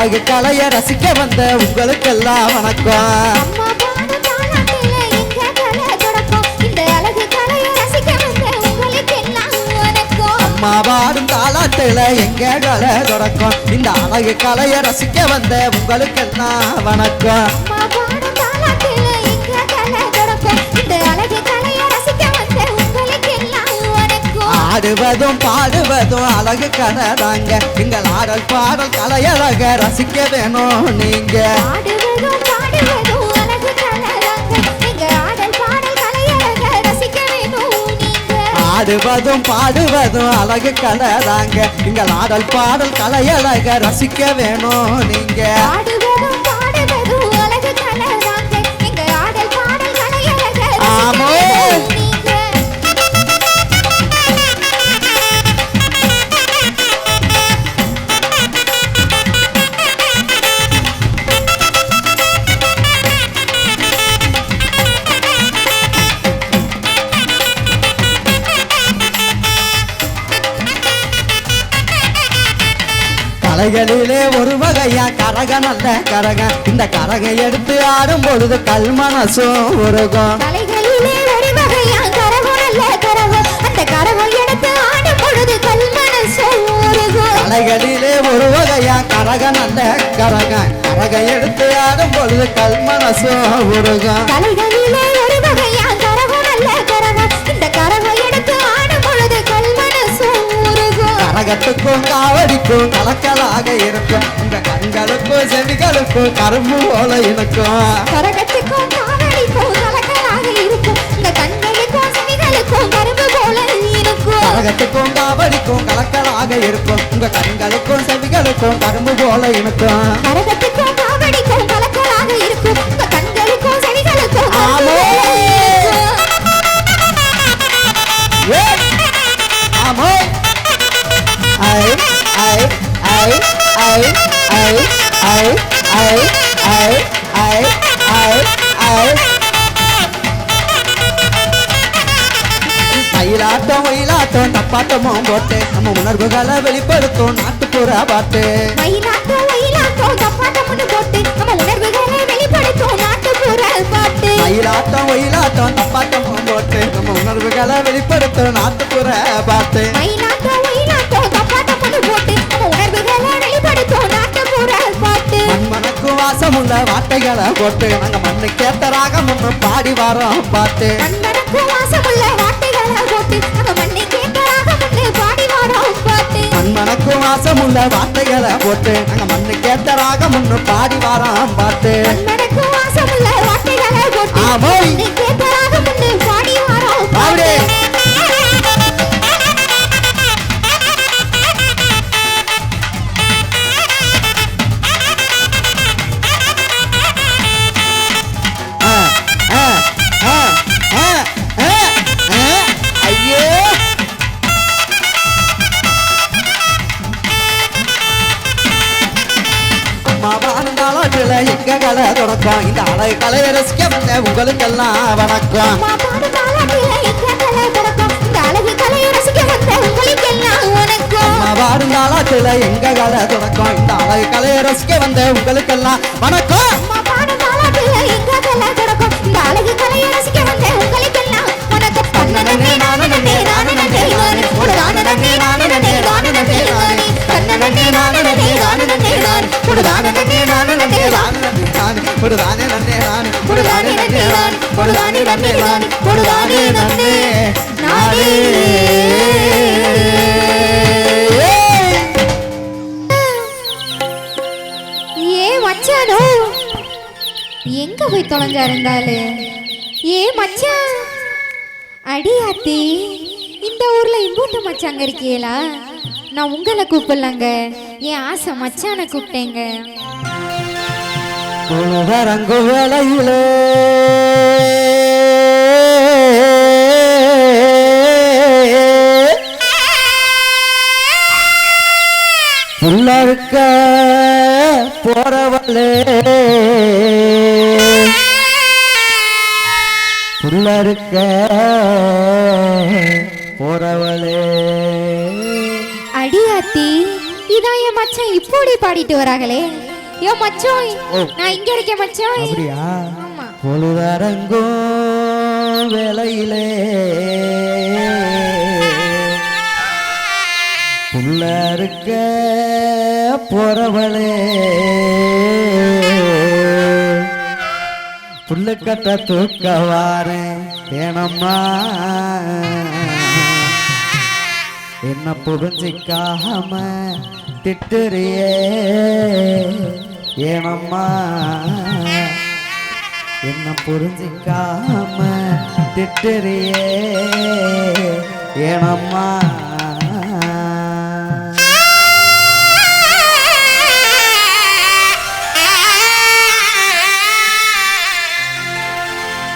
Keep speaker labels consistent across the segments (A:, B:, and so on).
A: அழகு கலைய ரசிக்க வந்த உங்களுக்கெல்லாம் வணக்கம்.
B: அம்மா
A: பாடும் தாளாட்டில எங்க கலை தொடக்கம்? இந்த அழகு கலைய ரசிக்க வந்த உங்களுக்கெல்லாம் வணக்கம். ஆடுவதும் பாடுவதும் அழகு கலை தாங்க எங்கள் ஆடல் பாடல் கலையழக ரசிக்க வேணும் நீங்க.
B: ஆடுவதும் பாடுவதும் அழகு கலைதாங்க எங்க ஆடல் பாடல் கலையழக ரசிக்க வேணும் நீங்க.
A: ஆடுவதும் பாடுவதும் அழகு கலை தாங்க எங்கள் ஆடல் பாடல் கலையழக ரசிக்க வேணும் நீங்க. கரக நல்ல கரக இந்த கரகை எடுத்து ஆடும் பொழுது கல் மனசும் உருகும்.
B: கலைகளிலே ஒரு வகையா
A: கரக நல்ல கரக. கரகை எடுத்து ஆடும் பொழுது கல் மனசும் உருகும்.
B: கலைகளிலே ஒரு வகையா சோறுகும்
A: கரகத்துக்கும் காவடிக்கும் கலக்கலாக இருக்கும். உங்க கண்களுக்கும் செவிகளுக்கும் கரும்பு போல இருக்கும்
B: கரகத்துக்கும் காவடிக்கும் கலக்கலாக இருக்கும். இந்த கண்களுக்கும் செவிகளுக்கும் கரும்பு போல இருக்கும்
A: கரகத்துக்கும் காவடிக்கும் கலக்கலாக இருக்கும். உங்க கண்களுக்கும் செவிகளுக்கும் கரும்பு போல இருக்கும்
B: கரகத்துக்கும் காவடிக்கும் கலக்கலாக இருக்கும். இந்த கண்களுக்கும் செவிகளுக்கும்
A: ஆமே. போட்டு. நம்ம உணர்வுகளை வெளிப்படுத்தும் நாட்டுப்புற பாட்டு.
B: மயிலாட்டம் ஒயிலாட்டம் தப்பாட்டம் போட்டு நம்ம உணர்வுகளை வெளிப்படுத்தும் நாட்டுப்புற பாட்டு. மண்மனுக்கு
A: வாசம் உள்ள வார்த்தைகளை போட்டு நாங்க
B: மண்ணு கேட்ட ராகம் பாடி வரோம்
A: பார்த்து அர்த்தமுள்ள வார்த்தைகளை போட்டு நாங்க மண்ணு கேட்ட ராகம் ஒண்ணு பாடி வாராம்
B: பார்த்து
A: ஆமோ வர தொடக்கம். இந்த அழகு கலையை ரசிக்க உங்களுக்கெல்லாம் வணக்கம்.
B: வாருந்தாளா சில எங்க கலை
A: தொடக்கம். இந்த அழகு கலையை ரசிக்க வந்த உங்களுக்கெல்லாம் வணக்கம்.
B: நானே ஒரு
A: தானே நன்னே நானே
B: ஒரு தானே நன்னே நானே ஒரு தானே நன்னே நானே ஒரு தானே நன்னே நானே. ஏ மச்சானோ? எங்க போய் தொலைஞ்சா இருந்தாலு? ஏ மச்சான் அடியாத்தி இந்த ஊர்ல இம்பூட்டு மச்சாங்க இருக்கீங்களா நான் உங்களை கூப்பிடலாங்க. என் ஆசை மச்சானை கூப்பிட்டேங்க.
A: குழுவரங்கு வேளையிலே புல்லறுக்க போறவளே. புல்லறுக்க போறவளே.
B: அடியாத்தி இதான் என் மச்சன் இப்படி பாடிட்டு வராங்களே. யோ மச்சான். நான் இங்க இருக்கேன் மச்சான்.
A: அப்படியா? பொழுதரங்கோ வேலையிலே புள்ள இருக்க போறவளே. புள்ள கட்ட தூக்க வாரேன் ஏனம்மா என்ன புரிஞ்சிக்காம திட்டுறியே. ஏனம்மா? என்ன புரிஞ்சிக்காம திட்டுறியே. ஏனம்மா?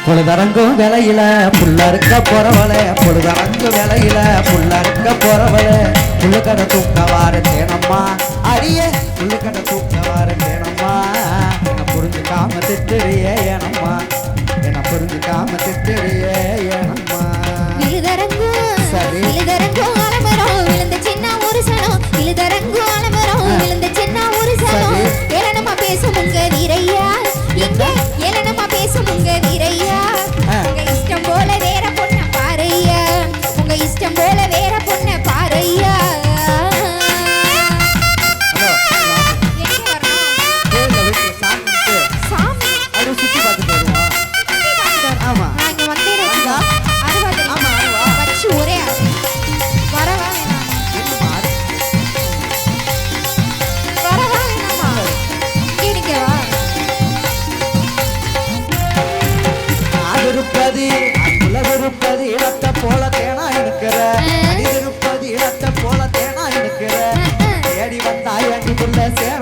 A: பொழுதரங்கும் விலையில புள்ள இருக்க போறவள பொழுதரங்கும் விலையில புள்ள இருக்க போறவள. புள்ளு கடை தூக்க வார தேனம்மா அரிய புள்ளு திட்டுறியே ஏனம்மா என்ன புரிஞ்சுக்காம திட்டுறியே.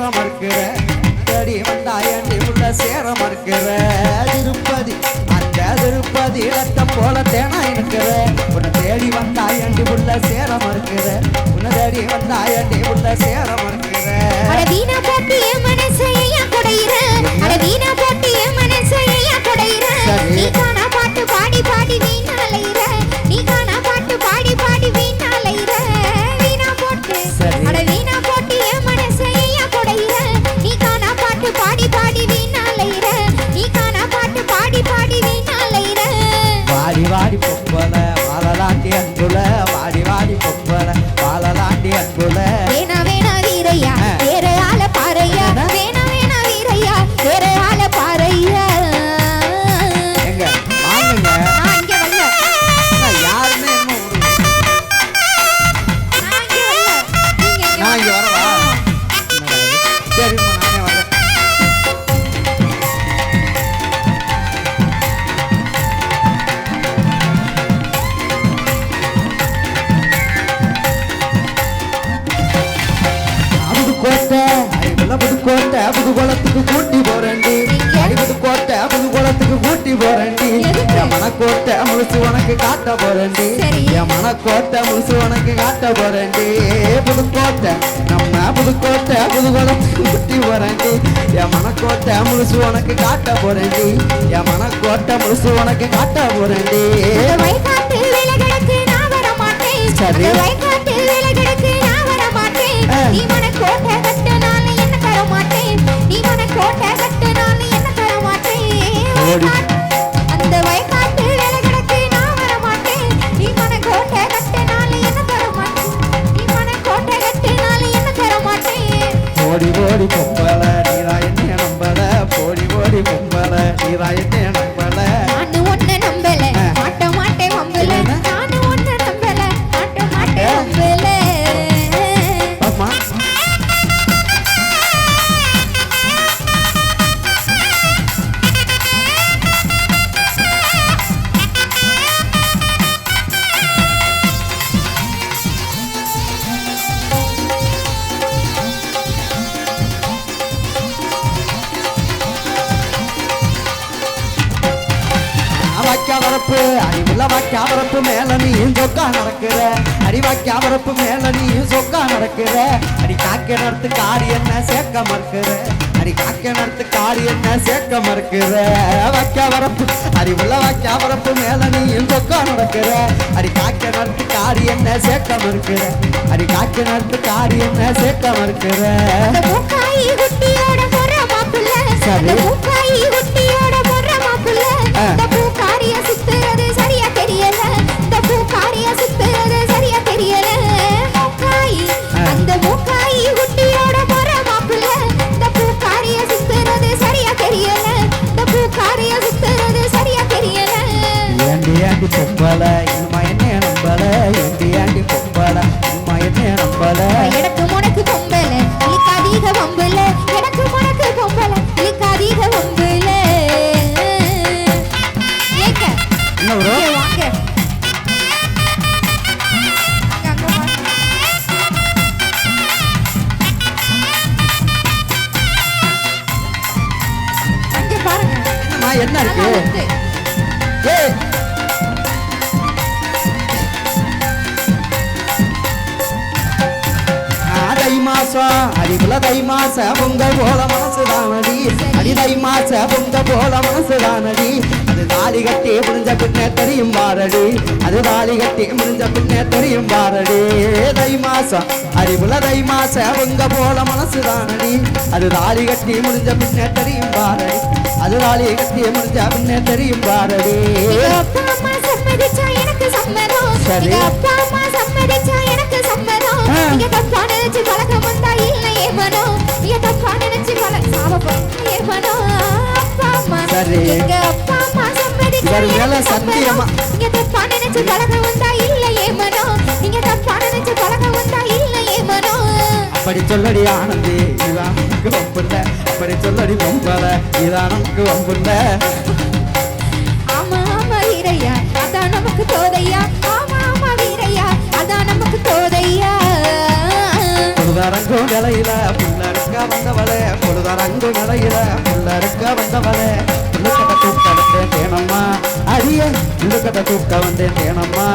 A: சேர மறுக்கிற தேடி வந்தாயண்டி உள்ள சேர மறுக்கிற திருப்பதி அந்த திருப்பதி ரத்த போல தேனாய் நிற்கிற உன்னை தேடி வந்தாயண்டி உள்ள சேர மறுக்கிற உன்னை தேடி வந்தாயண்டி உள்ள சேர. மறுக்கிற
B: பாட்டு பாடி பாடி வீணா
A: முழுசு உனக்கு காட்ட போறேன்டி. என் மனக்கோட்டை முழுசு உனக்கு காட்ட போறேன்டி. புதுக்கோட்டை. நம்ம புதுக்கோட்டை புதுகுளம் சுத்தி போறேன்டி. என் மனக்கோட்டை முழுசு உனக்கு காட்ட போறேன்டி. என் மனக்கோட்டை முழுசு உனக்கு காட்ட போறேன்டி. சரி. ஓடி மேல நீயும் சொக்கா நடக்கிற. அடிவாக்கி அவரப்பு மேல நீயும் சொக்கா நடக்கிற. அடி காக்க நடத்து காரி என்ன சேர்க்க மறுக்கிற. அடி காக்க நடத்து காரி என்ன சேர்க்க மறுக்கிற. வாக்க வரப்பு அடி உள்ள வாக்க அவரப்பு மேல நீயும் சொக்கா நடக்கிற. அடி காக்க நடத்து காரி என்ன சேர்க்க மறுக்கிற. அடி காக்க நடத்து காரி என்ன சேர்க்க மறுக்கிற. சரி. மாசம் அடிபுல தை மாச பொங்க போல மனசு தானடி அடி தை மாச பொங்க போல மனசு தானடி அது தாலி கட்டி முடிஞ்ச பின்னே தெரியும் பாரடி. அது தாலி கட்டி முடிஞ்ச பின்னே தெரியும் பாரடி. தை மாசம் அடிபுல தை மாச பொங்க போல மனசு தானடி அது தாலி கட்டி முடிஞ்ச பின்னே தெரியும் பாரடி. அது தாலி கட்டி முடிஞ்ச பின்னே தெரியும் பாரடி.
B: எனக்கு சம்மதம்.
A: சரி.
B: அப்பா அம்மா சம்மதிச்சா தப்பா நினைச்சு பழக்கம் வந்தா இல்லையே மனம் நீங்க தப்பா நினைச்சு பழக்க சாபப்பம் ஏ மனம் அப்பா அம்மா. எங்க அப்பா அம்மா எனக்கு
A: சத்தியமா.
B: நீங்க தப்பா நினைச்சு பழக்கம் வந்தா இல்லையே மனம் நீங்க தப்பா நினைச்சு பழக்கம் வந்தா இல்லையே மனம்
A: அப்படி சொல்லடி ஆனந்தி இதான் நமக்கு வம்புல்ல அப்படி சொல்லடி பொம்பல இதான் நமக்கு வம்புல்ல
B: ஆமா ஆமா வீரையா அதான் நமக்கு தோதையா.
A: பொழுதரங்கும் நிலையில புள்ளருக்க வந்தவளே. பொழுதரங்கும் நிலையில புள்ளருக்க வந்தவளே. புள்ளுக்கட்ட தூக்க வந்தேன் தேனம்மா. அடிய புள்ளுக்கட்ட தூக்க வந்தேன் தேனம்மா.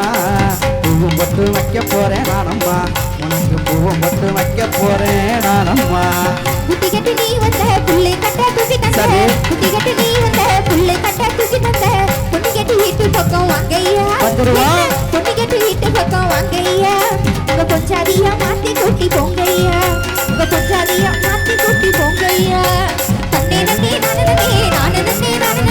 A: பூவும் பட்டு வைக்க போறேன் நானம்மா. உனக்கு பூவும் பட்டு வைக்க போறேன் நானம்மா.
B: குட்டி கட்டி நீ வந்த புள்ளை கட்ட தூக்கி தந்த. குட்டி கட்டி நீ வந்த புள்ளை கட்ட தூக்கி தந்த. கட்டி வீட்டு பக்கம்
A: வந்துருவா.
B: பொண்ணு கட்டி வீட்டு பக்கம் வாங்கய்யா. உங்க பொஞ்சாதியா மாத்தி கூட்டி போங்கய்யா. உங்க பொஞ்சாதியா மாத்தி கூட்டி போங்கய்யா. தன்னே நன்னே நானே நானே நானே